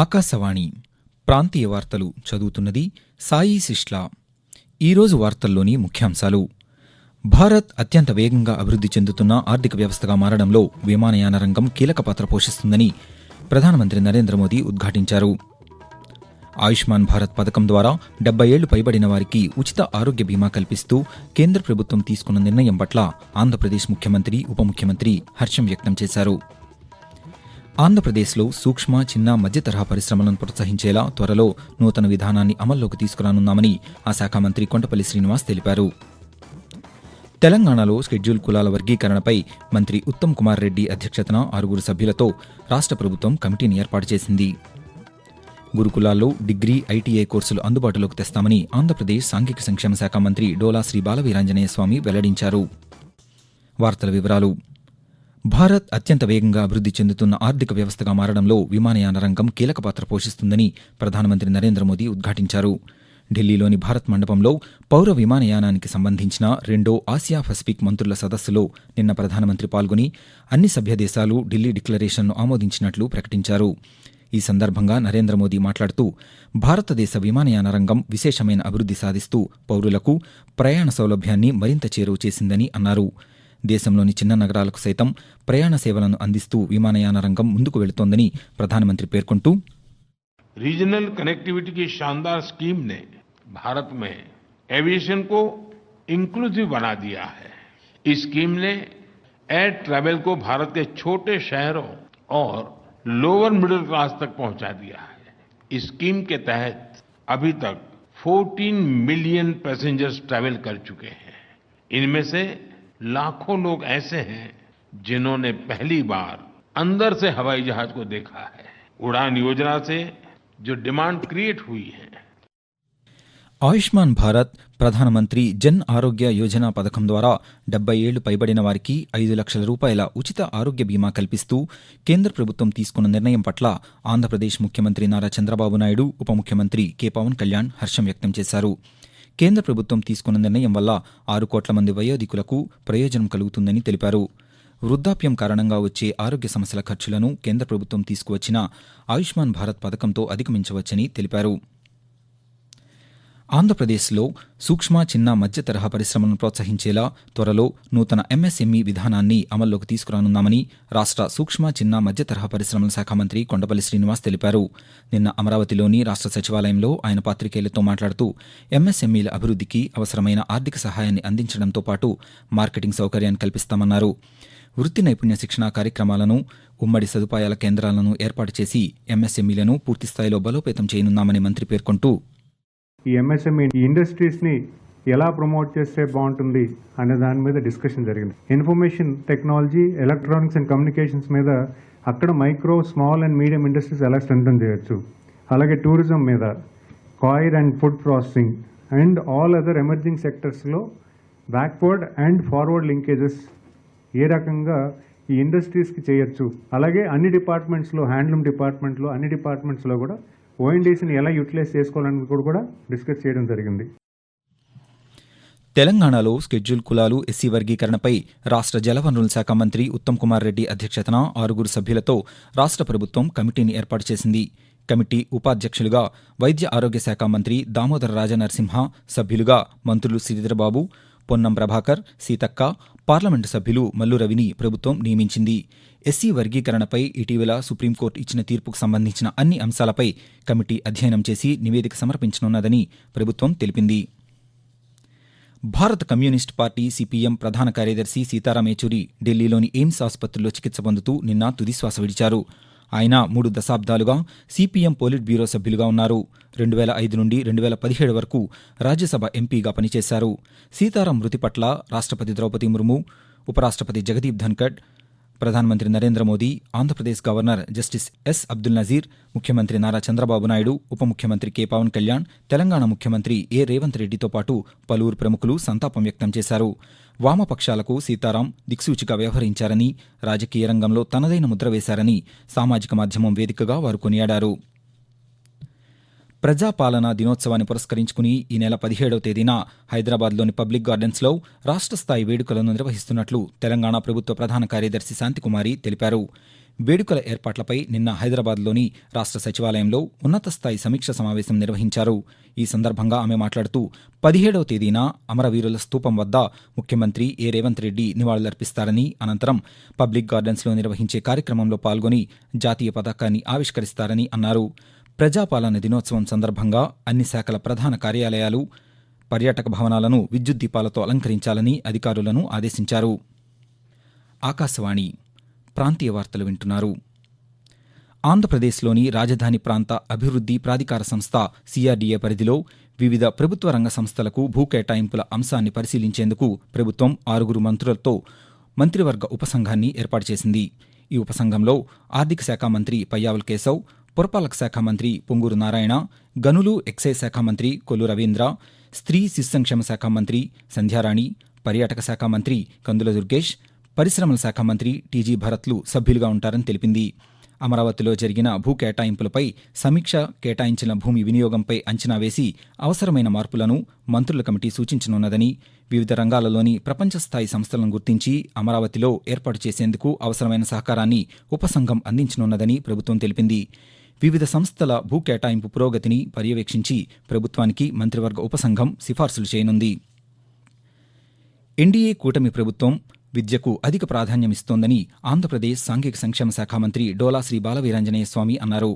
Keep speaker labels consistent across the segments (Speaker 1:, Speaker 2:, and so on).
Speaker 1: ఆకాశవాణి ప్రాంతీయ వార్తలు చదువుతున్నది సాయి సిష్లా ఈరోజు వార్తల్లోని ముఖ్యాంశాలు భారత్ అత్యంత వేగంగా అభివృద్ధి చెందుతున్న ఆర్థిక వ్యవస్థగా మారడంలో విమానయాన రంగం కీలక పాత్ర పోషిస్తుందని ప్రధానమంత్రి నరేంద్ర మోదీ ఉద్ఘాటించారు ఆయుష్మాన్ భారత్ పథకం ద్వారా డెబ్బై ఏళ్లు పైబడిన వారికి ఉచిత ఆరోగ్య బీమా కల్పిస్తూ కేంద్ర ప్రభుత్వం తీసుకున్న నిర్ణయం పట్ల ఆంధ్రప్రదేశ్ ముఖ్యమంత్రి ఉప ముఖ్యమంత్రి హర్షం వ్యక్తం చేశారు ఆంధ్రప్రదేశ్లో సూక్ష్మ చిన్న మధ్య తరహా పరిశ్రమలను ప్రోత్సహించేలా త్వరలో నూతన విధానాన్ని అమల్లోకి తీసుకురానున్నామని ఆ శాఖ మంత్రి కొండపల్లి శ్రీనివాస్ తెలిపారు తెలంగాణలో షెడ్యూల్ కులాల వర్గీకరణపై మంత్రి ఉత్తమ్ కుమార్ రెడ్డి అధ్యక్షతన ఆరుగురు సభ్యులతో రాష్ట్ర ప్రభుత్వం కమిటీని ఏర్పాటు చేసింది గురుకులాల్లో డిగ్రీ ఐటీఐ కోర్సులు అందుబాటులోకి తెస్తామని ఆంధ్రప్రదేశ్ సాంఘిక సంక్షేమ శాఖ మంత్రి డోలా శ్రీ బాలవీరాంజనేయ స్వామి వెల్లడించారు వార్తల వివరాలు భారత్ అత్యంత వేగంగా అభివృద్ధి చెందుతున్న ఆర్థిక వ్యవస్థగా మారడంలో విమానయాన రంగం కీలక పాత్ర పోషిస్తుందని ప్రధానమంత్రి నరేంద్ర మోదీ ఉద్ఘాటించారు ఢిల్లీలోని భారత్ మండపంలో పౌర విమానయానానికి సంబంధించిన రెండో ఆసియా పసిఫిక్ మంత్రుల సదస్సులో నిన్న ప్రధానమంత్రి పాల్గొని అన్ని సభ్య దేశాలు ఢిల్లీ డిక్లరేషన్ను ఆమోదించినట్లు ప్రకటించారు ఈ సందర్భంగా నరేంద్ర మోదీ మాట్లాడుతూ భారతదేశ విమానయాన రంగం విశేషమైన అభివృద్ధి సాధిస్తూ పౌరులకు ప్రయాణ సౌలభ్యాన్ని మరింత చేరువ చేసిందని అన్నారు देशामలోని చిన్న నగరాలకు సైతం ప్రయాణ సేవలను అందిస్తూ విమానయాన రంగం ముందుకు వెళ్తోందని ప్రధానమంత్రి పేర్కొంటూ
Speaker 2: రీజినల్ కనెక్టివిటీకి ఈ షాందార్ స్కీమ్ నే భారత్ మే ఎవియేషన్ కో ఇన్‌క్లూసివ్ బనఆ دیا హై ఈ స్కీమ్ నే ఎయిర్ ట్రావెల్ కో భారత్ కే చోటే షహరో ఔర్ లోవర్ మిడిల్ క్లాస్ తక్ పహొంచా دیا హై ఈ స్కీమ్ కే తహత్ అబి తక్ 14 మిలియన్ 패సెంజర్స్ ట్రావెల్ కర్ చుకే హై ఇన్ మే సే लाखों लोग ऐसे हैं जिन्होंने पहली बार अंदर से हवाई जहाज को देखा है उड़ान योजना से जो डिमांड क्रिएट हुई है
Speaker 1: आयुष्मान भारत प्रधानमंत्री जन आरोग्य योजना పథకం ద్వారా 70 ఏళ్లు పైబడిన వారికి 5 లక్షల రూపాయల ఉచిత ఆరోగ్య బీమా కల్పistu కేంద్ర ప్రభుత్వంతో తీసుకున్న నిర్ణయం పట్ల ఆంధ్రప్రదేశ్ ముఖ్యమంత్రి నారా చంద్రబాబు నాయుడు ఉప ముఖ్యమంత్రి కే పవన్ కళ్యాణ్ हर्षమయక్తం చేశారు కేంద్ర ప్రభుత్వం తీసుకున్న నిర్ణయం వల్ల ఆరు కోట్ల మంది వయోధికులకు ప్రయోజనం కలుగుతుందని తెలిపారు వృద్ధాప్యం కారణంగా వచ్చే ఆరోగ్య సమస్యల ఖర్చులను కేంద్ర ప్రభుత్వం తీసుకువచ్చిన ఆయుష్మాన్ భారత్ పథకంతో అధిగమించవచ్చని తెలిపారు ఆంధ్రప్రదేశ్లో సూక్ష్మ చిన్న మధ్య తరహా పరిశ్రమలను ప్రోత్సహించేలా త్వరలో నూతన ఎంఎస్ఎంఈ విధానాన్ని అమల్లోకి తీసుకురానున్నామని రాష్ట్ర సూక్ష్మ చిన్న మధ్య తరహా పరిశ్రమల శాఖ మంత్రి కొండపల్లి శ్రీనివాస్ తెలిపారు నిన్న అమరావతిలోని రాష్ట్ర సచివాలయంలో ఆయన పాతికేయులతో మాట్లాడుతూ ఎంఎస్ఎంఈల అభివృద్ధికి అవసరమైన ఆర్థిక సహాయాన్ని అందించడంతో పాటు మార్కెటింగ్ సౌకర్యాన్ని కల్పిస్తామన్నారు వృత్తి నైపుణ్య శిక్షణ కార్యక్రమాలను ఉమ్మడి సదుపాయాల కేంద్రాలను ఏర్పాటు చేసి ఎంఎస్ఎంఈలను పూర్తిస్థాయిలో బలోపేతం చేయనున్నామని మంత్రి పేర్కొంటూ
Speaker 3: ఈ ఎంఎస్ఎంఈ ఇండస్ట్రీస్ని ఎలా ప్రమోట్ చేస్తే బాగుంటుంది అనే దాని మీద డిస్కషన్ జరిగింది information technology electronics and communications మీద అక్కడ micro small and medium industries ఎలా స్ట్రెంథన్ చేయొచ్చు అలాగే టూరిజం మీద coir and food processing and all other emerging సెక్టర్స్లో బ్యాక్వర్డ్ అండ్ ఫార్వర్డ్ లింకేజెస్ ఏ రకంగా ఈ ఇండస్ట్రీస్కి చేయొచ్చు అలాగే అన్ని డిపార్ట్మెంట్స్లో హ్యాండ్లూమ్ డిపార్ట్మెంట్లో అన్ని డిపార్ట్మెంట్స్లో కూడా ఓఎన్డీసీని ఎలా యూటిలైజ్ చేసుకోవాలని కూడా డిస్కస్ చేయడం జరిగింది
Speaker 1: తెలంగాణలో స్కెడ్యూల్ కులాలు ఎస్సీ వర్గీకరణపై రాష్ట్ర జలవనరుల శాఖ మంత్రి ఉత్తమ్ కుమార్ రెడ్డి అధ్యక్షతన ఆరుగురు సభ్యులతో రాష్ట్ర ప్రభుత్వం కమిటీని ఏర్పాటు చేసింది కమిటీ ఉపాధ్యక్షులుగా వైద్య ఆరోగ్య శాఖ మంత్రి దామోదర రాజనరసింహ సభ్యులుగా మంత్రులు శ్రీధరబాబు పొన్నం ప్రభాకర్ సీతక్క పార్లమెంటు సభ్యులు మల్లురవిని ప్రభుత్వం నియమించింది ఎస్సీ వర్గీకరణపై ఇటీవల సుప్రీంకోర్టు ఇచ్చిన తీర్పుకు సంబంధించిన అన్ని అంశాలపై కమిటీ అధ్యయనం చేసి నివేదిక సమర్పించనున్నదని ప్రభుత్వం తెలిపింది భారత కమ్యూనిస్ట్ పార్టీ సిపిఎం ప్రధాన కార్యదర్శి సీతారాం యేచూరి ఢిల్లీలోని ఎయిమ్స్ ఆసుపత్రిలో చికిత్స పొందుతూ నిన్న తుదిశ్వాస విడిచారు ఆయన మూడు దశాబ్దాలుగా సిపిఎం పోలిట్ బ్యూరో సభ్యులుగా ఉన్నారు రెండు వేల ఐదు నుండి రెండు వేల పదిహేడు వరకు రాజ్యసభ ఎంపీగా పనిచేశారు సీతారాం మృతి పట్ల రాష్ట్రపతి ద్రౌపది ముర్ము ఉపరాష్ట్రపతి జగదీప్ ధన్కడ్ ప్రధానమంత్రి Narendra Modi Andhra Pradesh governor justice S Abdul Nazeer ముఖ్యమంత్రి నారా చంద్రబాబు నాయుడు ఉప ముఖ్యమంత్రి కె పవన్ కళ్యాణ్ తెలంగాణ ముఖ్యమంత్రి ఏ రేవంత్ రెడ్డితో పాటు పలువురు ప్రముఖులు సంతాపం వ్యక్తం చేశారు వామపక్షాలకు సీతారాం దిక్సూచిగా వ్యవహరించారని రాజకీయ రంగంలో తనదైన ముద్ర వేశారని సామాజిక మాధ్యమం వేదికగా వారు కొనియాడారు ప్రజాపాలనా దినోత్సవాన్ని పురస్కరించుకుని ఈ నెల పదిహేడవ తేదీన హైదరాబాద్లోని పబ్లిక్ గార్డెన్స్లో రాష్ట్ర స్థాయి వేడుకలను నిర్వహిస్తున్నట్లు తెలంగాణ ప్రభుత్వ ప్రధాన కార్యదర్శి శాంతికుమారి తెలిపారు వేడుకల ఏర్పాట్లపై నిన్న హైదరాబాద్లోని రాష్ట్ర సచివాలయంలో ఉన్నత స్థాయి సమీక్ష సమావేశం నిర్వహించారు ఈ సందర్భంగా ఆమె మాట్లాడుతూ పదిహేడవ తేదీన అమరవీరుల స్థూపం వద్ద ముఖ్యమంత్రి ఏ రేవంత్ రెడ్డి నివాళులర్పిస్తారని అనంతరం పబ్లిక్ గార్డెన్స్లో నిర్వహించే కార్యక్రమంలో పాల్గొని జాతీయ పతాకాన్ని ఆవిష్కరిస్తారని అన్నారు ప్రజాపాలన దినోత్సవం సందర్భంగా అన్ని శాఖల ప్రధాన కార్యాలయాలు పర్యాటక భవనాలను విద్యుత్ దీపాలతో అలంకరించాలని అధికారులను ఆదేశించారు ఆకాశవాణి ప్రాంతీయ వార్తలు వింటున్నారు ఆంధ్రప్రదేశ్లోని రాజధాని ప్రాంత అభివృద్ధి ప్రాధికార సంస్థ సీఆర్డీఏ పరిధిలో వివిధ ప్రభుత్వ రంగ సంస్థలకు భూ కేటాయింపుల అంశాన్ని పరిశీలించేందుకు ప్రభుత్వం ఆరుగురు మంత్రులతో మంత్రివర్గ ఉపసంఘాన్ని ఏర్పాటు చేసింది ఈ ఉపసంఘంలో ఆర్థిక శాఖ మంత్రి పయ్యావుల్ కేశవ్ పురపాలక శాఖ మంత్రి పొంగూరు నారాయణ గనులు ఎక్సైజ్ శాఖ మంత్రి కొల్లు రవీంద్ర స్త్రీ శిశు సంక్షేమ శాఖ మంత్రి సంధ్యారాణి పర్యాటక శాఖ మంత్రి కందుల దుర్గేష్ పరిశ్రమల శాఖ మంత్రి టీజీ భరత్లు సభ్యులుగా ఉంటారని తెలిపింది అమరావతిలో జరిగిన భూ కేటాయింపులపై సమీక్ష కేటాయించిన భూమి వినియోగంపై అంచనా వేసి అవసరమైన మార్పులను మంత్రుల కమిటీ సూచించనున్నదని వివిధ రంగాలలోని ప్రపంచ స్థాయి సంస్థలను గుర్తించి అమరావతిలో ఏర్పాటు చేసేందుకు అవసరమైన సహకారాన్ని ఉపసంఘం అందించనున్నదని ప్రభుత్వం తెలిపింది వివిధ సంస్థల భూ కేటాయింపు పురోగతిని పర్యవేక్షించి ప్రభుత్వానికి మంత్రివర్గ ఉపసంఘం సిఫార్సులు చేయనుంది ఎన్డీఏ కూటమి ప్రభుత్వం విద్యకు అధిక ప్రాధాన్యమిస్తోందని ఆంధ్రప్రదేశ్ సాంఘిక సంక్షేమ శాఖ మంత్రి డోలా శ్రీ బాలవీరాంజనేయ స్వామి అన్నారు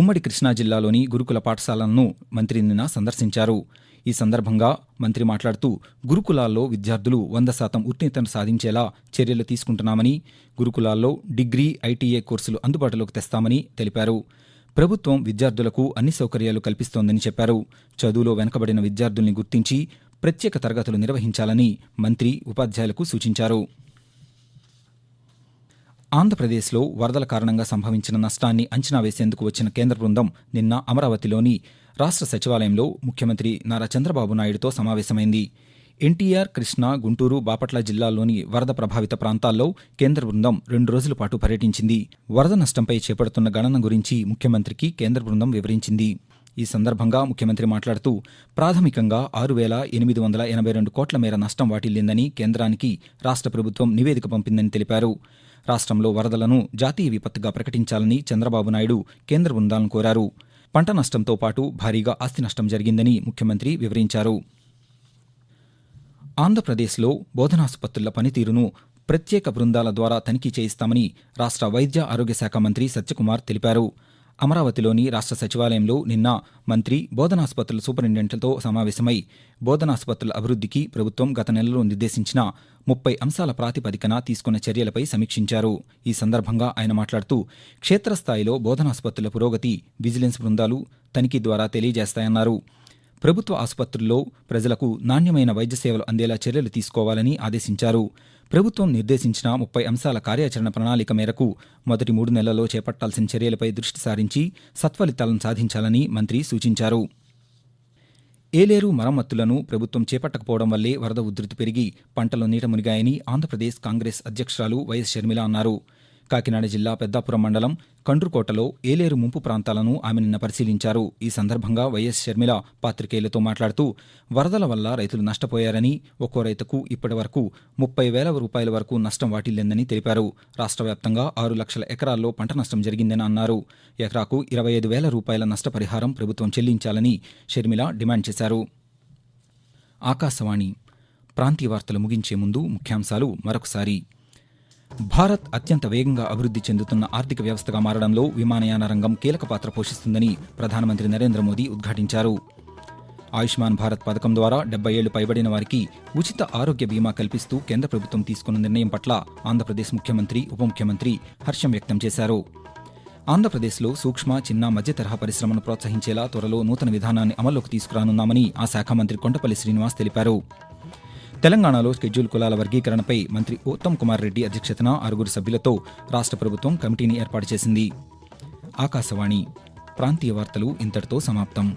Speaker 1: ఉమ్మడి కృష్ణా జిల్లాలోని గురుకుల పాఠశాలలను మంత్రి నిన్న సందర్శించారు ఈ సందర్భంగా మంత్రి మాట్లాడుతూ గురుకులాల్లో విద్యార్థులు వంద శాతం ఉత్తీర్ణతను సాధించేలా చర్యలు తీసుకుంటున్నామని గురుకులాల్లో డిగ్రీ ఐటీఏ కోర్సులు అందుబాటులోకి తెస్తామని తెలిపారు ప్రభుత్వం విద్యార్థులకు అన్ని సౌకర్యాలు కల్పిస్తోందని చెప్పారు చదువులో వెనుకబడిన విద్యార్థుల్ని గుర్తించి ప్రత్యేక తరగతులు నిర్వహించాలని మంత్రి ఉపాధ్యాయులకు సూచించారు ఆంధ్రప్రదేశ్లో వరదల కారణంగా సంభవించిన నష్టాన్ని అంచనా వేసేందుకు వచ్చిన కేంద్ర బృందం నిన్న అమరావతిలోని రాష్ట్ర సచివాలయంలో ముఖ్యమంత్రి నారా చంద్రబాబు నాయుడుతో సమావేశమైంది ఎన్టీఆర్ కృష్ణా గుంటూరు బాపట్ల జిల్లాల్లోని వరద ప్రభావిత ప్రాంతాల్లో కేంద్ర బృందం రెండు రోజుల పాటు పర్యటించింది వరద నష్టంపై చేపడుతున్న గణన గురించి ముఖ్యమంత్రికి కేంద్ర బృందం వివరించింది ఈ సందర్భంగా ముఖ్యమంత్రి మాట్లాడుతూ ప్రాథమికంగా ఆరు వేల ఎనిమిది వందల ఎనభై రెండు కోట్ల మేర నష్టం వాటిల్లిందని కేంద్రానికి రాష్ట్ర ప్రభుత్వం నివేదిక పంపిందని తెలిపారు రాష్ట్రంలో వరదలను జాతీయ విపత్తుగా ప్రకటించాలని చంద్రబాబు నాయుడు కేంద్ర బృందాలను కోరారు పంట నష్టంతో పాటు భారీగా ఆస్తి నష్టం జరిగిందని ముఖ్యమంత్రి వివరించారు ఆంధ్రప్రదేశ్లో బోధనాసుపత్రుల పనితీరును ప్రత్యేక బృందాల ద్వారా తనిఖీ చేయిస్తామని రాష్ట్ర వైద్య ఆరోగ్య శాఖ మంత్రి సత్యకుమార్ తెలిపారు అమరావతిలోని రాష్ట్ర సచివాలయంలో నిన్న మంత్రి బోధనాసుపత్రుల సూపరింటెండెంట్లతో సమావేశమై బోధనాసుపత్రుల అభివృద్ధికి ప్రభుత్వం గత నెలలో నిర్దేశించిన ముప్పై అంశాల ప్రాతిపదికన తీసుకున్న చర్యలపై సమీక్షించారు ఈ సందర్భంగా ఆయన మాట్లాడుతూ క్షేత్రస్థాయిలో బోధనాసుపత్రుల పురోగతి విజిలెన్స్ బృందాలు తనిఖీ ద్వారా తెలియజేస్తాయన్నారు ప్రభుత్వ ఆసుపత్రుల్లో ప్రజలకు నాణ్యమైన వైద్య సేవలు అందేలా చర్యలు తీసుకోవాలని ఆదేశించారు ప్రభుత్వం నిర్దేశించిన ముప్పై అంశాల కార్యాచరణ ప్రణాళిక మేరకు మొదటి మూడు నెలల్లో చేపట్టాల్సిన చర్యలపై దృష్టి సారించి సత్ఫలితాలను సాధించాలని మంత్రి సూచించారు ఏలేరు మరమ్మతులను ప్రభుత్వం చేపట్టకపోవడం వల్లే వరద ఉధృతి పెరిగి పంటలు నీట మునిగాయని ఆంధ్రప్రదేశ్ కాంగ్రెస్ అధ్యక్షురాలు వైఎస్ షర్మిల అన్నారు కాకినాడ జిల్లా పెద్దాపురం మండలం కండ్రుకోటలో ఏలేరు ముంపు ప్రాంతాలను ఆమె నిన్న పరిశీలించారు ఈ సందర్భంగా వైఎస్ షర్మిల పాత్రికేయులతో మాట్లాడుతూ వరదల వల్ల రైతులు నష్టపోయారని ఒక్కో రైతుకు ఇప్పటి వరకు ముప్పై వేల రూపాయల వరకు నష్టం వాటిల్లిందని తెలిపారు రాష్ట్ర వ్యాప్తంగా ఆరు లక్షల ఎకరాల్లో పంట నష్టం జరిగిందని అన్నారు ఎకరాకు ఇరవై ఐదు వేల రూపాయల నష్టపరిహారం ప్రభుత్వం చెల్లించాలని షర్మిల డిమాండ్ చేశారు ఆకాశవాణి ప్రాంతీయ వార్తలు ముగించే ముందు ముఖ్యాంశాలు మరొకసారి భారత్ అత్యంత వేగంగా అభివృద్ధి చెందుతున్న ఆర్థిక వ్యవస్థగా మారడంలో విమానయాన రంగం కీలక పాత్ర పోషిస్తుందని ప్రధానమంత్రి నరేంద్ర మోదీ ఉద్ఘాటించారు ఆయుష్మాన్ భారత్ పథకం ద్వారా డెబ్బై ఏళ్లు పైబడిన వారికి ఉచిత ఆరోగ్య బీమా కల్పిస్తూ కేంద్ర ప్రభుత్వం తీసుకున్న నిర్ణయం పట్ల ఆంధ్రప్రదేశ్ ముఖ్యమంత్రి ఉప ముఖ్యమంత్రి హర్షం వ్యక్తం చేశారు ఆంధ్రప్రదేశ్లో సూక్ష్మ చిన్న మధ్య తరహా పరిశ్రమను ప్రోత్సహించేలా త్వరలో నూతన విధానాన్ని అమల్లోకి తీసుకురానున్నామని ఆ శాఖ మంత్రి కొండపల్లి శ్రీనివాస్ తెలిపారు తెలంగాణలో షెడ్యూల్ కులాల వర్గీకరణపై మంత్రి ఉత్తమ్ కుమార్ రెడ్డి అధ్యక్షతన ఆరుగురు సభ్యులతో రాష్ట్ర ప్రభుత్వం కమిటీని ఏర్పాటు చేసింది ఆకాశవాణి ప్రాంతీయ వార్తలు ఇంతటితో సమాప్తం